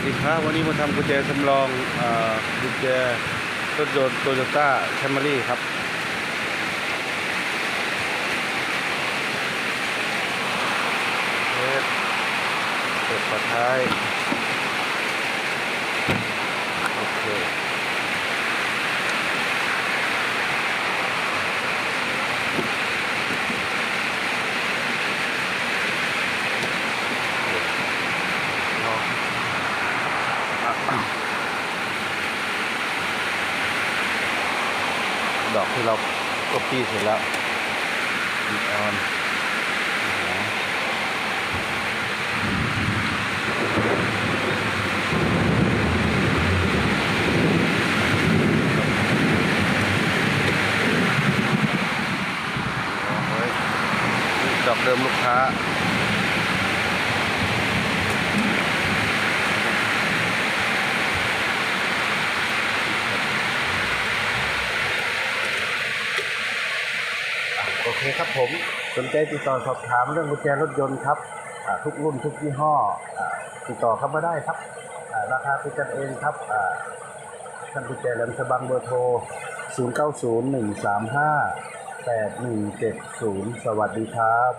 วัสดีครับ วันนี้มาทำกุญแจสำรองอกุญแจรถยนต์โตโยต้าแคมรี่ครับเทสเปิดฝาท้าย โอเค ลองอะ ดอกที่เรากดปี้เสร็จแล้วอีกออนดอกเดิมลูกค้า เคครับผมสนใจติดต่อสอบถามเรื่องกุญแจรถยนต์ครับทุกรุ่นทุกยี่ห้อติดต่อเข้ามาได้ครับราคาคุยกันเองครับท่านกุญแจแหลมฉบังเบอร์โทร 0 9 0 1 3 5 8 1 7 0 สวัสดีครับ